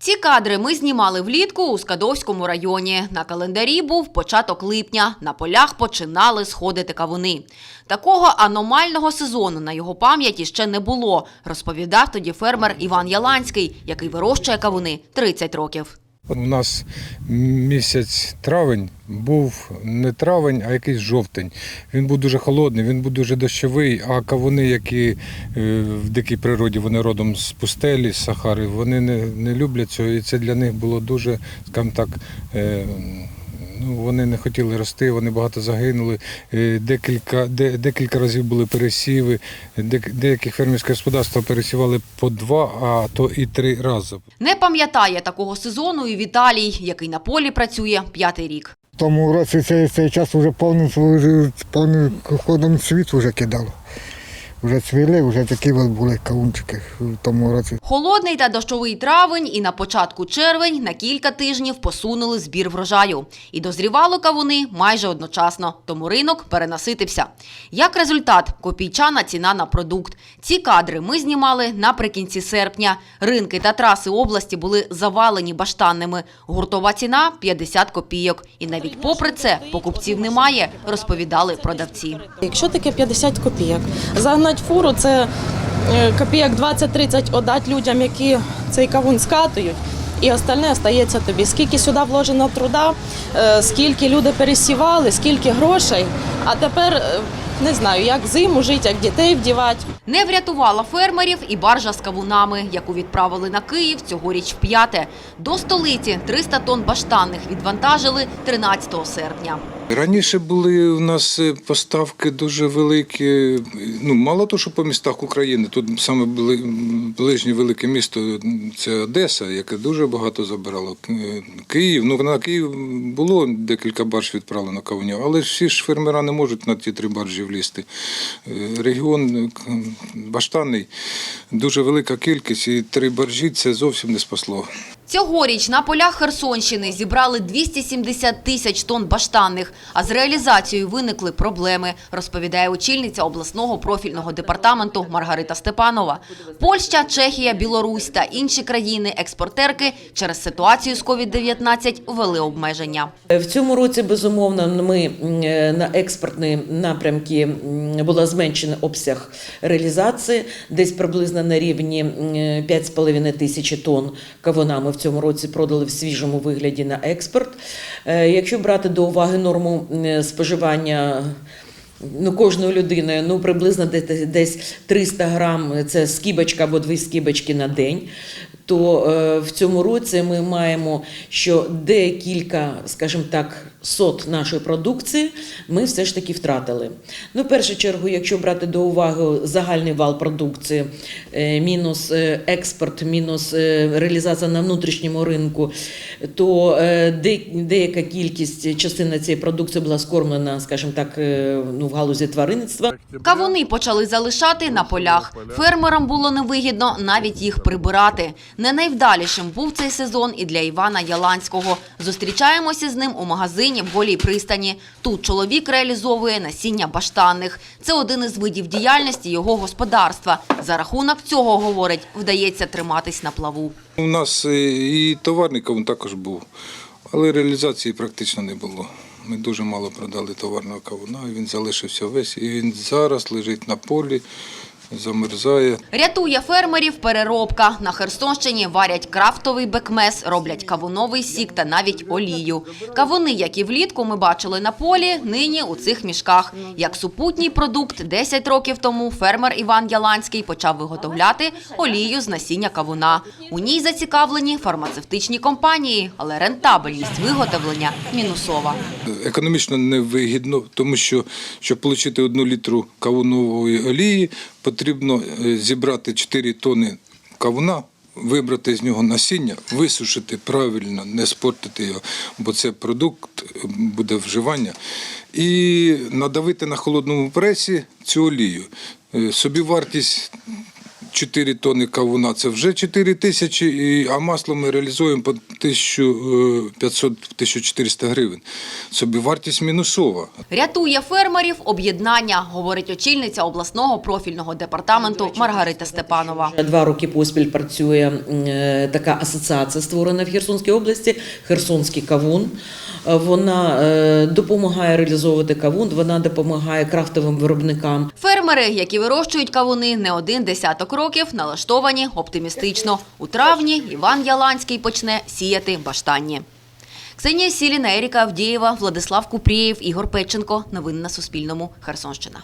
Ці кадри ми знімали влітку у Скадовському районі. На календарі був початок липня. На полях починали сходити кавуни. Такого аномального сезону на його пам'яті ще не було, розповідав тоді фермер Іван Яланський, який вирощує кавуни 30 років. У нас місяць травень був не травень, а якийсь жовтень. Він був дуже холодний, він був дуже дощовий, а кавуни, які е, в дикій природі вони родом з пустелі, з Сахари, вони не, не люблять цього. І це для них було дуже, скажімо так, е, ну, вони не хотіли рости, вони багато загинули. Е, Декілька, де, декілька разів були пересіви. Дек- Деяких фермерських господарства пересівали по два, а то і три рази. Не пам'ятає такого сезону і Віталій, який на полі працює п'ятий рік. Тому році цей, цей час вже повним, повним ходом світ вже кидало. Вже цвіли, вже такі от були кавунчики в тому році. Холодний та дощовий травень і на початку червень на кілька тижнів посунули збір врожаю. І дозрівало кавуни майже одночасно, тому ринок перенаситився. Як результат, копійчана ціна на продукт. Ці кадри ми знімали наприкінці серпня. Ринки та траси області були завалені баштанними. Гуртова ціна 50 копійок. І навіть попри це покупців немає, розповідали продавці. Якщо таке 50 копійок, загнать фуру це е, копійок 20-30 отдать людям, які цей кавун скатують. І остальне остається тобі. Скільки сюди вложено труда, е, скільки люди пересівали, скільки грошей. А тепер е, не знаю, як зиму жити, як дітей вдівати. Не врятувала фермерів і баржа з кавунами, яку відправили на Київ цьогоріч вп'яте. До столиці 300 тонн баштанних відвантажили 13 серпня. Раніше були у нас е, поставки дуже великі. Ну мало того, що по містах України. Тут саме ближнє велике місто це Одеса, яке дуже багато забирало. Київ. Ну на Київ було декілька барж відправлено кавунів, але всі ж фермера не можуть на ті три баржі влізти. Е, Регіон е, баштанний, дуже велика кількість, і три баржі це зовсім не спасло. Цьогоріч на полях Херсонщини зібрали 270 тисяч тонн баштанних, а з реалізацією виникли проблеми, розповідає очільниця обласного профільного департаменту Маргарита Степанова. Польща, Чехія, Білорусь та інші країни-експортерки через ситуацію з COVID-19 ввели обмеження. В цьому році, безумовно, ми е, на експортні напрямки була зменшений обсяг реалізації, десь приблизно на рівні м, 5,5 тисячі тонн кавуна ми в цьому році продали в свіжому вигляді на експорт. Е, Якщо брати до уваги норму споживання. Ну, кожною людиною ну приблизно десь 300 грам це скибочка або дві скибочки на день. То е, в цьому році ми маємо, що декілька, скажімо так, сот нашої продукції ми все ж таки втратили. Ну, в першу чергу, якщо брати до уваги загальний вал продукції, е, мінус е, експорт, мінус реалізація на внутрішньому ринку, то деяка кількість частина цієї продукції була скормлена, скажімо так, ну, в галузі тваринництва. Кавуни почали залишати на полях. Фермерам було невигідно навіть їх прибирати. Не найвдалішим був цей сезон і для Івана Яланського. Зустрічаємося з ним у магазині в Голій пристані. Тут чоловік реалізовує насіння баштанних. Це один із видів діяльності його господарства. За рахунок цього, говорить, вдається триматись на плаву. У нас е, і товарний кавун також був, але реалізації практично не було. Ми дуже мало продали товарного кавуна, він залишився весь. І він зараз лежить на полі, замерзає. Рятує фермерів переробка. На Херсонщині варять крафтовий бекмес, роблять кавуновий сік та навіть олію. Кавуни, як і влітку ми бачили на полі, нині у цих мішках. Як супутній продукт, 10 років тому фермер Іван Яланський почав виготовляти олію з насіння кавуна. У ній зацікавлені фармацевтичні компанії, але рентабельність виготовлення мінусова. Економічно невигідно, тому що щоб отримати одну літру кавунової олії, потрібно е, зібрати 4 тони кавуна. Вибрати з нього насіння, висушити правильно, не спортити його, бо це продукт е, буде вживання, і надавити на холодному пресі цю олію. Е, Собівартість 4 тонни кавуна це вже 4 тисячі, і- а масло ми реалізуємо по 1500-1400 гривень. Собівартість мінусова. Рятує фермерів об'єднання, говорить очільниця обласного профільного департаменту Маргарита Степанова. Два роки поспіль працює е, така асоціація, створена в Херсонській області, Херсонський кавун. Е, Вона е, допомагає реалізовувати кавун, вона допомагає крафтовим виробникам. Фермери, які вирощують кавуни не один десяток років, налаштовані оптимістично. У травні Іван Яланський почне сіяти баштанні. Ксенія Сіліна, Еріка Авдієва, Владислав Купрієв, Ігор Печенко. Новини на Суспільному. Херсонщина.